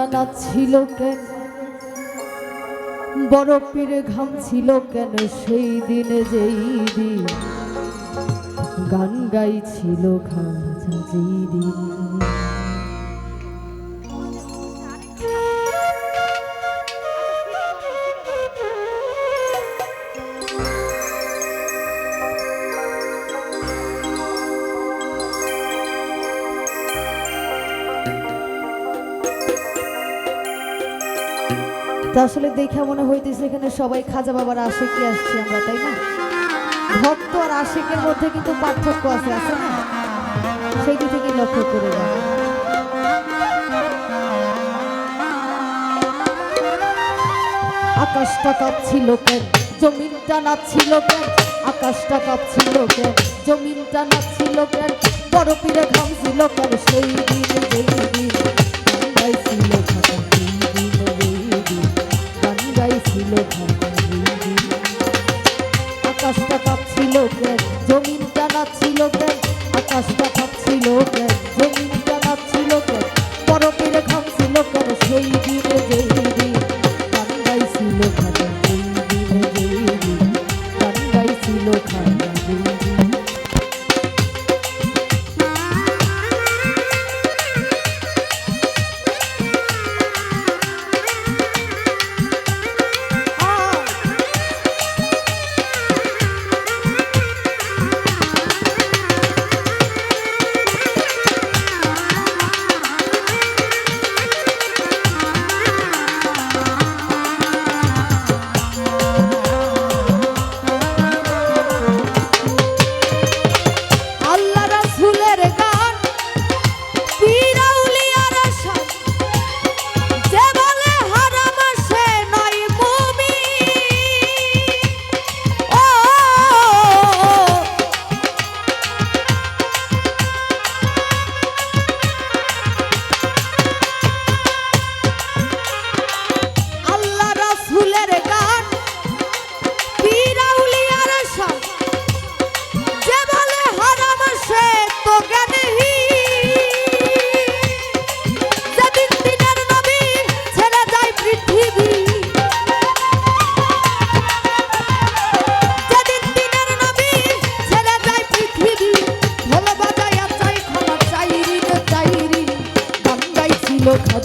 টানা ছিল কেন? বরফের ঘাম ছিল কেন? সেই দিনে যেই দিন গান গাইছিল ঘাম যেই দিন। আসলে দেখে মনে হইতেছে এখানে সবাই খাজা বাবার আশেকি আসছি আমরা, তাই না? ভক্ত আর আশেকের মধ্যে কিন্তু পার্থক্য আছে আছে না? সেই দিক থেকে লক্ষ্য করে যাবে আকাশটা কাঁপছিল কেন? জমিনটা নাচছিল কেন? আকাশটা কাঁপছিল কেন? জমিনটা নাচছিল কেন? বড় পীরে ঘামছিল কেন? সেই দিন যেই দিন গাইছিল খাজা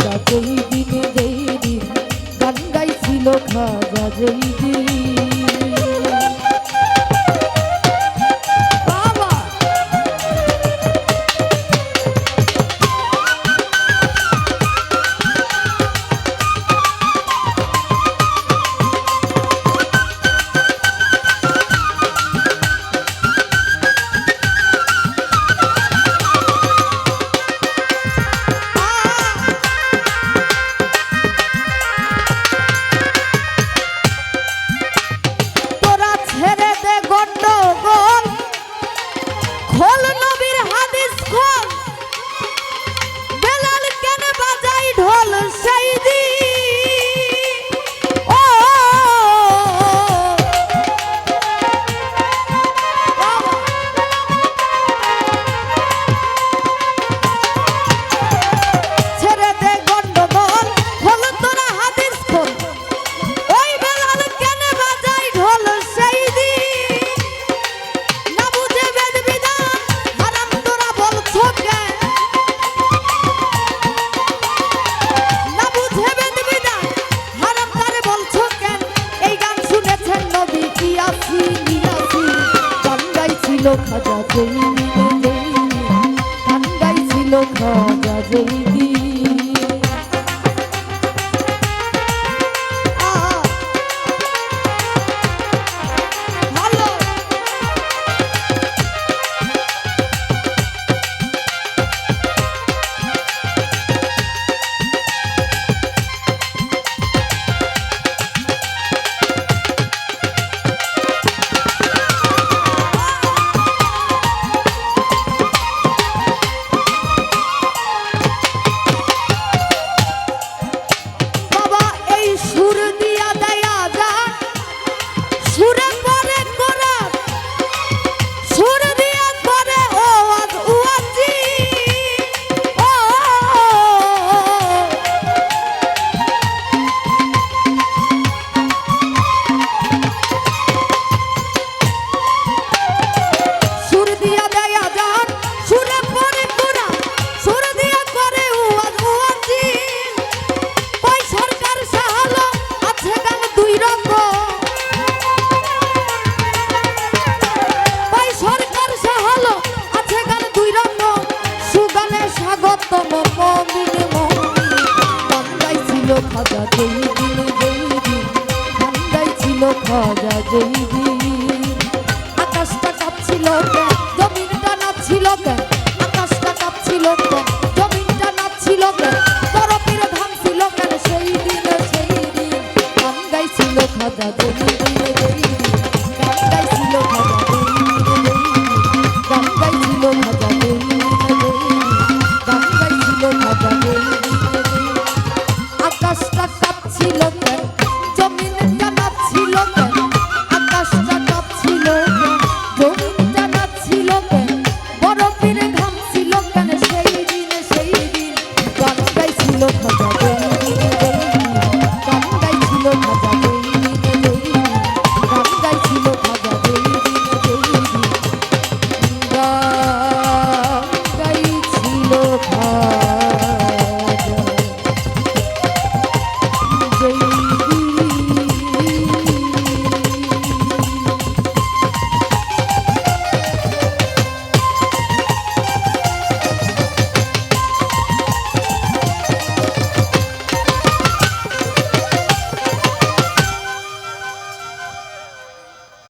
খাজা যেই দিনে যেই দিন গান গাইছিল খাজা যেই গাইছিল খাজা দিনে যেই দিন খাজা যেই ভজা জৈবি আকাশটা কাঁপছিল জমিনটা নাচছিল আকাশটা কাঁপছিল জমিনটা নাচছিল বরফের কেন? সেই দিন সেই দিন গাইছিল